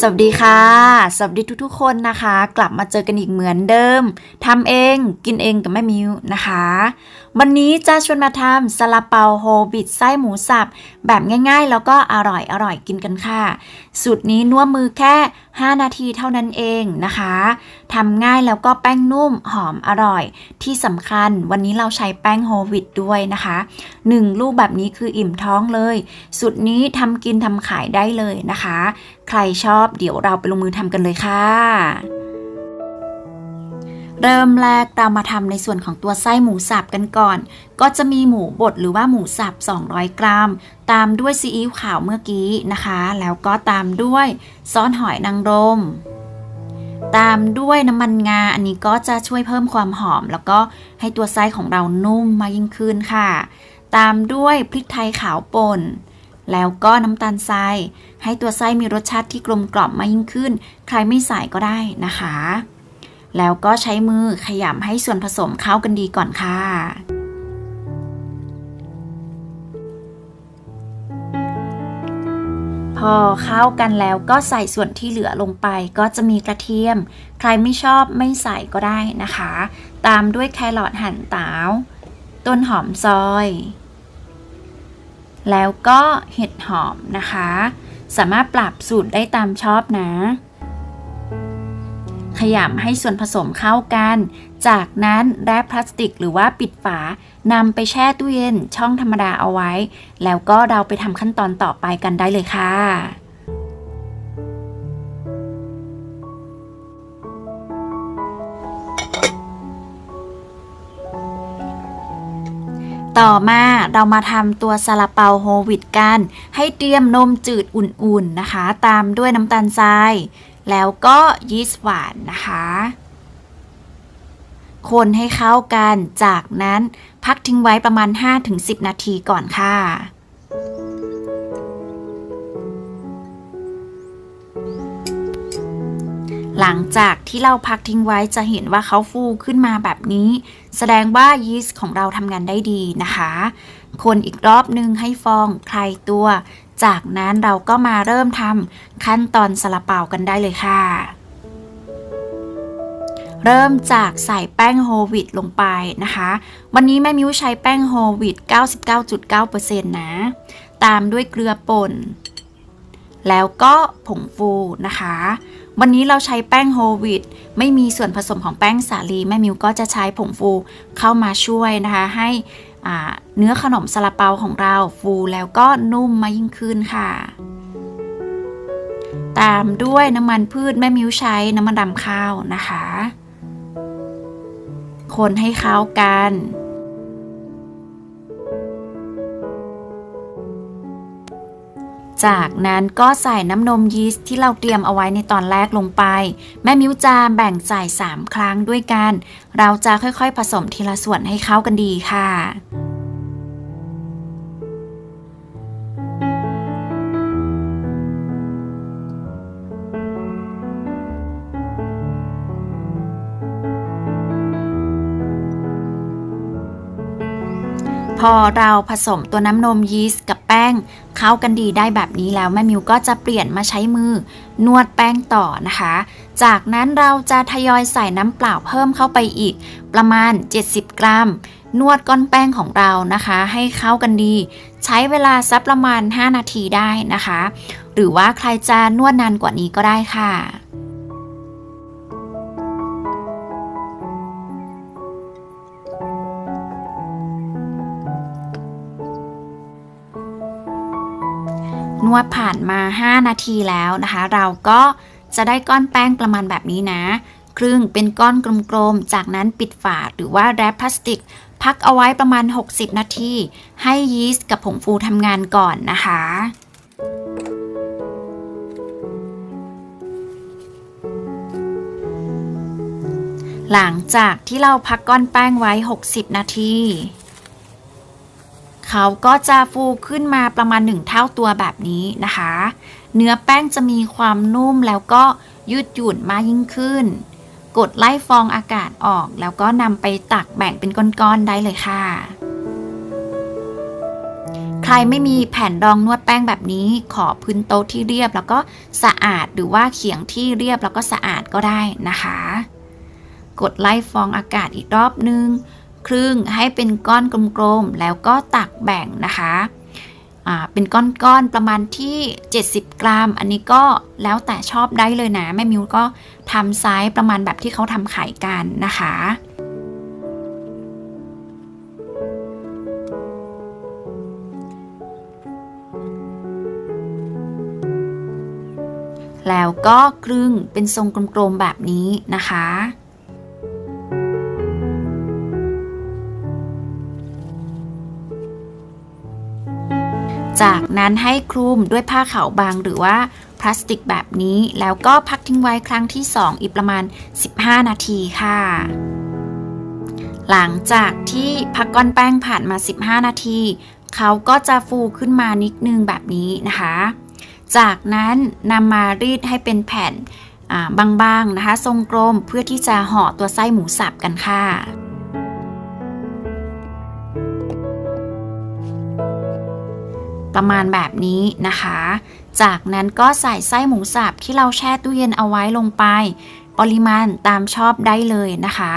สวัสดีค่ะ สวัสดีทุกๆคนนะคะ กลับมาเจอกันอีกเหมือนเดิมทำเองกินเองกับแม่มิวนะคะ วันนี้จะชวนมาทำซาลาเปาโฮบิดไส้หมูสับแบบง่ายๆ แล้วก็อร่อยอร่อยกินกันค่ะ สูตรนี้นัวมือแค่ 5 นาทีเท่านั้นเองนะคะทำง่ายแล้วก็แป้งนุ่มหอมอร่อย ที่สำคัญวันนี้เราใช้แป้งโฮวิดด้วยนะคะ 1 ลูกแบบนี้คืออิ่มท้องเลยสูตรนี้ทำกินทำขายได้เลยนะคะ ใครชอบเดี๋ยวเราไปลงมือทำกันเลยค่ะ เริ่มแรกเรามาทำในส่วนของตัวไส้หมูสับกันก่อน ก็จะมีหมูบดหรือว่าหมูสับ 200 กรัม ตามด้วยซีอิ๊วขาวเมื่อกี้นะคะ แล้วก็ตามด้วยซอสหอยนางรม ตามด้วยน้ำมันงา อันนี้ก็จะช่วยเพิ่มความหอม แล้วก็ให้ตัวไส้ของเรานุ่มมากยิ่งขึ้นค่ะ ตามด้วยพริกไทยขาวป่นแล้วก็น้ำตาลทรายให้ตัวไส้มีรสชาติที่กลมกล่อมมากยิ่งขึ้น ใครไม่ใส่ก็ได้นะคะ แล้วก็ใช้มือขยำให้ส่วนผสมเข้ากันดีก่อนค่ะพอเข้ากันแล้วก็ใส่ส่วนที่เหลือลงไปก็จะมีกระเทียม ใครไม่ชอบไม่ใส่ก็ได้นะคะ ตามด้วยแครอทหั่นตาต้นหอมซอย แล้วก็เห็ดหอมนะคะ สามารถปรับสูตรได้ตามชอบนะ ขยำให้ส่วนผสมเข้ากัน จากนั้นแรปพลาสติกหรือว่าปิดฝานำไปแช่ตู้เย็นช่องธรรมดาเอาไว้ แล้วก็เราไปทำขั้นตอนต่อไปกันได้เลยค่ะต่อมาเรามาทำตัวซาลาเปาโฮวิดกัน ให้เตรียมนมจืดอุ่นๆนะคะ ตามด้วยน้ำตาลทราย แล้วก็ยีสต์หวานนะคะ คนให้เข้ากัน จากนั้นพักทิ้งไว้ประมาณ 5-10 นาทีก่อนค่ะ หลังจากที่เราพักทิ้งไว้จะเห็นว่าเขาฟูขึ้นมาแบบนี้ แสดงว่ายีสต์ของเราทำงานได้ดีนะคะ คนอีกรอบนึงให้ฟองคลายตัว จากนั้นเราก็มาเริ่มทำขั้นตอนซาลาเปากันได้เลยค่ะ เริ่มจากใส่แป้งโฮวีตลงไปนะคะ วันนี้แม่มิวใช้แป้งโฮวีต99.9%นะ ตามด้วยเกลือป่น แล้วก็ผงฟูนะคะ วันนี้เราใช้แป้งโฮลวีตไม่มีส่วนผสมของแป้งสาลีแม่มิวก็จะใช้ผงฟูเข้ามาช่วยนะคะให้เนื้อขนมซาลาเปาของเราฟูแล้วก็นุ่มมายิ่งขึ้นค่ะ ตามด้วยน้ำมันพืชแม่มิวใช้น้ำมันดำข้าวนะคะ คนให้เข้ากัน จากนั้นก็ใส่น้ำนมยีสต์ที่เราเตรียมเอาไว้ในตอนแรกลงไป แม่มิวจาแบ่งใส่3ครั้งด้วยกัน เราจะค่อยๆผสมทีละส่วนให้เข้ากันดีค่ะ อเราผสมตัวน้ำนมยีสต์กับแป้งเข้ากันดีได้แบบนี้แล้วแม่มิวก็จะเปลี่ยนมาใช้มือนวดแป้งต่อนะคะ จากนั้นเราจะทยอยใส่น้ำเปล่าเพิ่มเข้าไปอีก ประมาณ 70 กรัม นวดก้อนแป้งของเรานะคะ ให้เข้ากันดี ใช้เวลาสักประมาณ 5 นาทีได้นะคะ หรือว่าใครจะนวดนานกว่านี้ก็ได้ค่ะ นวดผ่านมา 5 นาทีแล้วนะคะ เราก็จะได้ก้อนแป้งประมาณแบบนี้นะ ครึ่งเป็นก้อนกลมๆ จากนั้นปิดฝาหรือว่าแรปพลาสติก พักเอาไว้ประมาณ 60 นาที ให้ยีสต์กับผงฟูทำงานก่อนนะคะหลังจากที่เราพักก้อนแป้งไว้ 60 นาที เขาก็จะฟูขึ้นมาประมาณ 1 เท่าตัวแบบนี้นะคะ เนื้อแป้งจะมีความนุ่มแล้วก็ยืดหยุ่นมากยิ่งขึ้น กดไล่ฟองอากาศออกแล้วก็นำไปตักแบ่งเป็นก้อนๆได้เลยค่ะ ใครไม่มีแผ่นรองนวดแป้งแบบนี้ ขอพื้นโต๊ะที่เรียบแล้วก็สะอาดหรือว่าเขียงที่เรียบแล้วก็สะอาดก็ได้นะคะ กดไล่ฟองอากาศอีกรอบนึง ครึ่งให้เป็นก้อนกลมๆ แล้วก็ตักแบ่งนะคะเป็นก้อนๆประมาณที่ 70 กรัม อันนี้ก็แล้วแต่ชอบได้เลยนะ แม่มิวก็ทำไซส์ประมาณแบบที่เขาทำขายกันนะคะแล้วก็ครึ่งเป็นทรงกลมๆแบบนี้นะคะ จากนั้นให้คลุมด้วยผ้าขาวบางหรือว่าพลาสติกแบบนี้ แล้วก็พักทิ้งไว้ครั้งที่ 2 อีกประมาณ 15 นาทีค่ะ หลังจากที่พักก้อนแป้งผ่านมา 15 นาที เขาก็จะฟูขึ้นมานิดนึงแบบนี้นะคะ จากนั้นนำมารีดให้เป็นแผ่นบางๆนะคะ ทรงกลมเพื่อที่จะห่อตัวไส้หมูสับกันค่ะ ประมาณแบบนี้นะคะ จากนั้นก็ใส่ไส้หมูสับที่เราแช่ตู้เย็นเอาไว้ลงไป ปริมาณตามชอบได้เลยนะคะ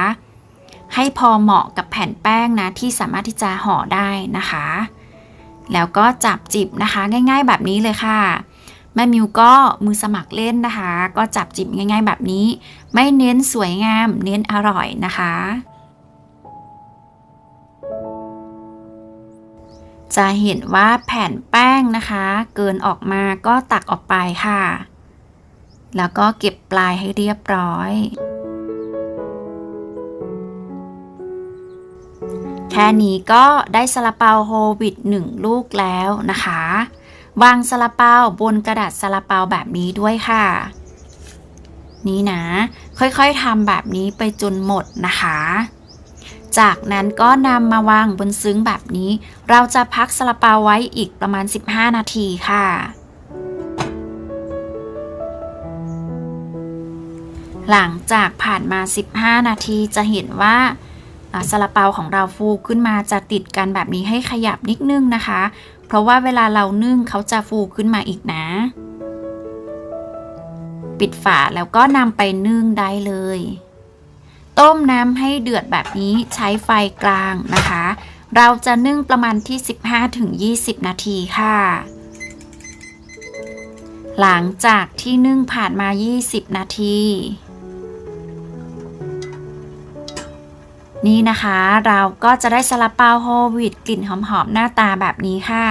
ให้พอเหมาะกับแผ่นแป้งนะที่สามารถที่จะห่อได้นะคะ แล้วก็จับจิบนะคะ ง่าย ๆ แบบนี้เลยค่ะแม่มิวก็มือสมัครเล่นนะคะ ก็จับจิบง่าย ๆ แบบนี้ ไม่เน้นสวยงาม เน้นอร่อยนะคะ จะเห็นว่าแผ่นแป้งนะคะ เกินออกมาก็ตักออกไปค่ะ แล้วก็เก็บปลายให้เรียบร้อย แค่นี้ก็ได้ซาลาเปาโฮลวิตหนึ่งลูกแล้วนะคะ วางซาลาเปาบนกระดาษซาลาเปาแบบนี้ด้วยค่ะ นี่นะ ค่อยๆทำแบบนี้ไปจนหมดนะคะ จากนั้นก็นำมาวางบนซึ้งแบบนี้ เราจะพักซาลาเปาไว้อีกประมาณ 15 นาทีค่ะ หลังจากผ่านมา 15 นาทีจะเห็นว่าอ่าซาลาเปาของเราฟูขึ้นมาจะติดกันแบบนี้ให้ขยับนิดนึงนะคะ เพราะว่าเวลาเรานึ่งเขาจะฟูขึ้นมาอีกนะ ปิดฝาแล้วก็นำไปนึ่งได้เลย ต้มน้ำให้เดือดแบบนี้ใช้ไฟกลางนะคะ เราจะนึ่งประมาณที่ 15-20 นาทีค่ะ หลังจากที่นึ่งผ่านมา 20 นาที นี่นะคะเราก็จะได้ซาลาเปาโฮวีตกลิ่นหอมๆ หน้าตาแบบนี้ค่ะ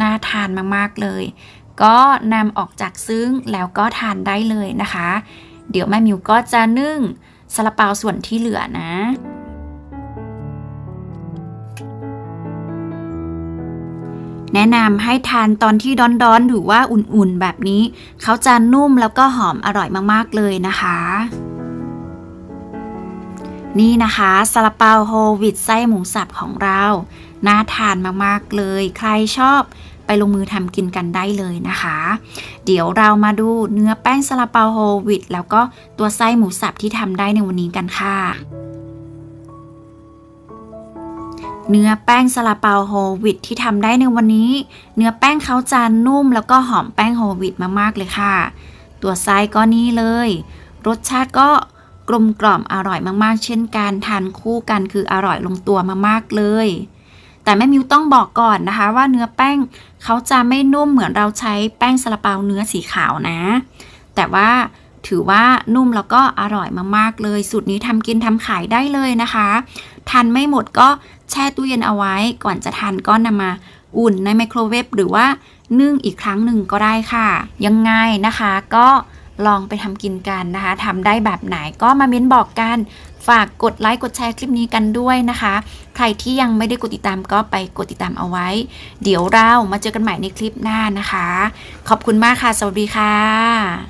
น่าทานมากๆเลย ก็นำออกจากซึ้งแล้วก็ทานได้เลยนะคะ เดี๋ยวแม่มิวก็จะนึ่ง ซาลาเปาส่วนที่เหลือนะแนะนำให้ทานตอนที่ร้อนๆ หรือว่าอุ่นๆ แบบนี้ เขาจะนุ่มแล้วก็หอมอร่อยมากๆ เลยนะคะ นี่นะคะซาลาเปาโฮลวิตไส้หมูสับของเรา น่าทานมากๆ เลย ใครชอบ ไปลงมือทำกินกันได้เลยนะคะ เดี๋ยวเรามาดูเนื้อแป้งซาลาเปาโฮลวิตแล้วก็ตัวไส้หมูสับที่ทำได้ในวันนี้กันค่ะเนื้อแป้งซาลาเปาโฮวิตที่ทำได้ในวันนี้ เนื้อแป้งเขาจะนุ่มแล้วก็หอมแป้งโฮวิตมากๆเลยค่ะ ตัวไส้ก็นี่เลย รสชาติก็กลมกล่อมอร่อยมากๆ เช่นกันทานคู่กันคืออร่อยลงตัวมากๆเลย แต่แม่มิวต้องบอกก่อนนะคะ ว่าเนื้อแป้งเขาจะไม่นุ่มเหมือนเราใช้แป้งซาลาเปาเนื้อสีขาวนะ แต่ว่าถือว่านุ่มแล้วก็อร่อยมากๆเลย สูตรนี้ทำกินทำขายได้เลยนะคะทานไม่หมดก็แช่ตู้เย็นเอาไว้ ก่อนจะทานก็นำมาอุ่นในไมโครเวฟหรือว่านึ่งอีกครั้งหนึ่งก็ได้ค่ะ ยังไงนะคะก็ ลองไปทำกินกันนะคะทำได้แบบไหนก็มาเม้นบอกกัน ฝากกดไลค์กดแชร์คลิปนี้กันด้วยนะคะ ใครที่ยังไม่ได้กดติดตามก็ไปกดติดตามเอาไว้ เดี๋ยวเรามาเจอกันใหม่ในคลิปหน้านะคะ ขอบคุณมากค่ะ สวัสดีค่ะ